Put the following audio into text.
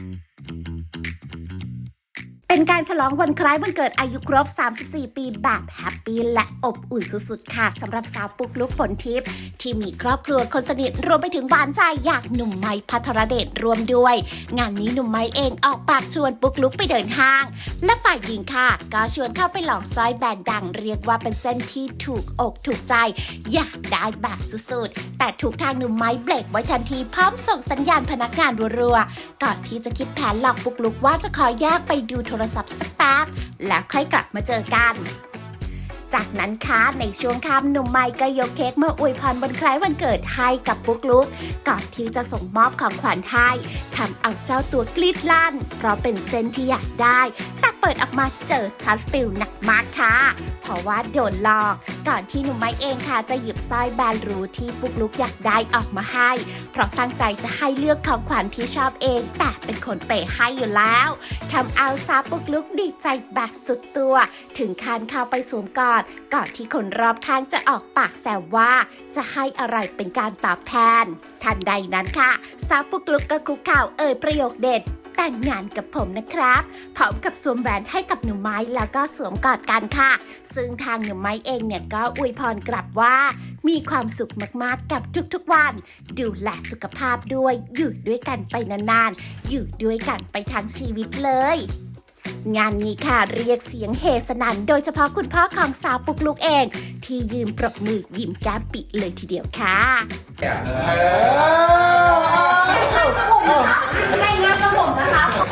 Mm-hmm. นการฉลองวันคล้ายวันเกิดอายุครบ 34 ปีแบบแฮปปี้และอบอุ่นสุดๆ ค่ะสำหรับสาวปุ๊กลุกฝนทิพย์ที่มีครอบครัวคนสนิทรวมไปถึงหวานใจอยากหนุ่มไม้พัทรเดชรวมด้วย งานนี้หนุ่มไม้เองออกปากชวนปุ๊กลุกไปเดินห้าง และฝ่ายหญิงค่ะ ก็ชวนเข้าไปหลองสร้อยแบรนด์ดังเรียกว่าเป็นเส้นที่ถูกอกถูกใจ อยากได้แบบสุดๆ แต่ถูกทางหนุ่มไม้เบรกไว้ทันทีพร้อมส่งสัญญาณพนักงานรัวๆก่อนที่จะคิดแผนหลอกปุกลุกว่าจะขอแยกไปดูโทรศัพท์สักแป๊บแล้วค่อยกลับมาเจอกัน จากนั้นค่ะในช่วงค่ำหนุ่มไมค์ก็ยกเค้กมาอวยพรวันคล้ายวันเกิดให้กับปุ๊กลุกก่อนที่จะส่งมอบของขวัญให้ทำเอาเจ้าตัวกรีดลั่น เพราะเป็นเส้นที่อยากได้แต่ เปิดออกมาเจอช็อตฟิลหนักมากค่ะ เพราะว่าโดนหลอก ก่อนที่หนุ่มไม้เองค่ะ จะหยิบสร้อยแบรนด์รูที่ปุ๊กลุกอยากได้ออกมาให้ เพราะตั้งใจจะให้เลือกของขวัญที่ชอบเอง แต่เป็นคนเปย์ให้อยู่แล้วทำเอาซาปุ๊กลุกดีใจแบบสุดตัว ถึงคันเข้าไปสวมกอดก่อนที่คนรอบข้างจะออกปากแซวว่า จะให้อะไรเป็นการตอบแทน ทันใดนั้นค่ะสาวปุ๊กลุกก็คุกเข่าเอ่ยประโยคเด็ด แต่งงานกับผมนะครับพร้อมกับสวมแหวนให้กับหนุ่มไม้แล้วก็สวมกอดกันค่ะ ซึ่งทางหนุ่มไม้เองเนี่ยก็อวยพรกลับว่า มีความสุขมากๆกับทุกๆวัน ดูแลสุขภาพด้วยอยู่ด้วยกันไปนานๆอยู่ด้วยกันไปทั้งชีวิตเลยงานนี้ค่ะเรียกเสียงเฮสนันโดยเฉพาะคุณพ่อของสาวปุกลุกเอง ที่ยืนปรบมือยิ้มแก้มปิเลยทีเดียวค่ะ